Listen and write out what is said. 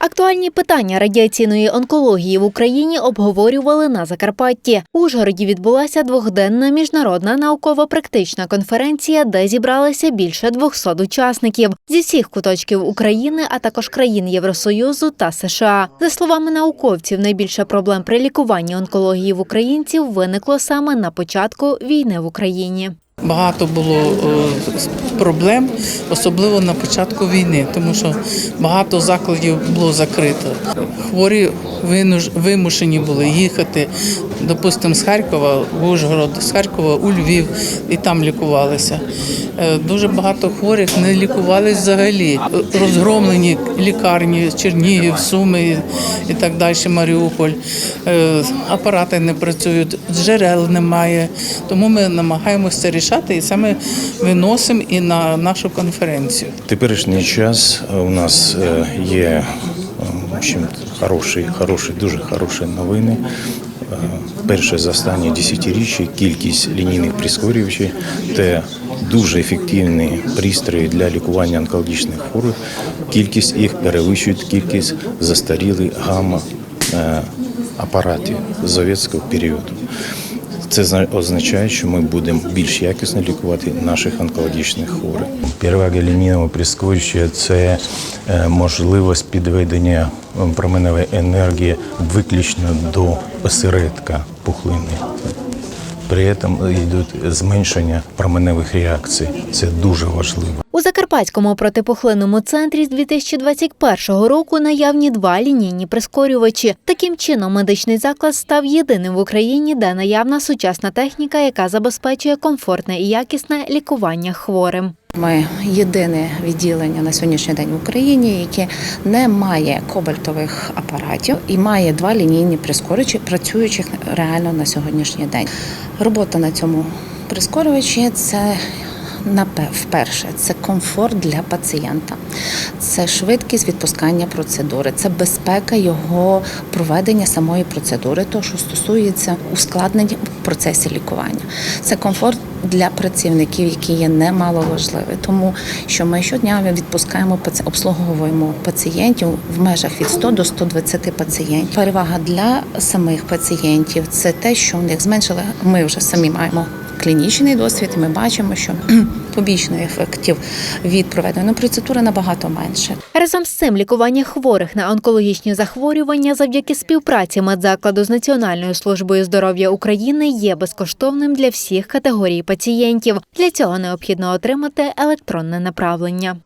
Актуальні питання радіаційної онкології в Україні обговорювали на Закарпатті. У Ужгороді відбулася двохденна міжнародна науково-практична конференція, де зібралися більше 200 учасників зі всіх куточків України, а також країн Євросоюзу та США. За словами науковців, найбільше проблем при лікуванні онкології в українців виникло саме на початку війни в Україні. Багато було е, проблем, особливо на початку війни, тому що багато закладів було закрито. Хворі вимушені були їхати, допустимо, з Харкова в Ужгород, з Харкова у Львів і там лікувалися. Е, Дуже багато хворих не лікувались взагалі. Розгромлені лікарні, Чернігів, Суми і так далі, Маріуполь. Е, Апарати не працюють, джерел немає. Тому ми намагаємося це рішати і саме виносимо і на нашу конференцію. Теперішній час е, у нас е, є е, в общем, хороші, хороші, дуже хороші новини. Перше за останні десятиріччя кількість лінійних прискорювачів це дуже ефективні пристрої для лікування онкологічних хворих. Кількість їх перевищує кількість застарілих гамма апаратів з періоду. Це зна- означає, що ми будемо більш якісно лікувати наших онкологічних хворих. Перевага лінійного прискорювача – це е, можливість підведення е, променевої енергії виключно до осередка пухлини. При цьому йдуть зменшення променевих реакцій. Це дуже важливо. У Закарпатському протипухлинному центрі з 2021 року наявні два лінійні прискорювачі. Таким чином, медичний заклад став єдиним в Україні, де наявна сучасна техніка, яка забезпечує комфортне і якісне лікування хворим. Ми єдине відділення на сьогоднішній день в Україні, яке не має кобальтових апаратів і має два лінійні прискорювачі, працюючих реально на сьогоднішній день. Робота на цьому прискорювачі це вперше це комфорт для пацієнта, це швидкість відпускання процедури, це безпека його проведення самої процедури, то що стосується ускладнень в процесі лікування. Це комфорт для працівників, які є немало важливі, тому що ми щодня відпускаємо обслуговуємо пацієнтів в межах від 100 до 120 пацієнтів. Перевага для самих пацієнтів це те, що в них зменшили. Ми вже самі маємо клінічний досвід. Ми бачимо, що побічних ефектів від проведеної процедури набагато менше. Разом з цим лікування хворих на онкологічні захворювання завдяки співпраці медзакладу з Національною службою здоров'я України є безкоштовним для всіх категорій пацієнтів. Для цього необхідно отримати електронне направлення.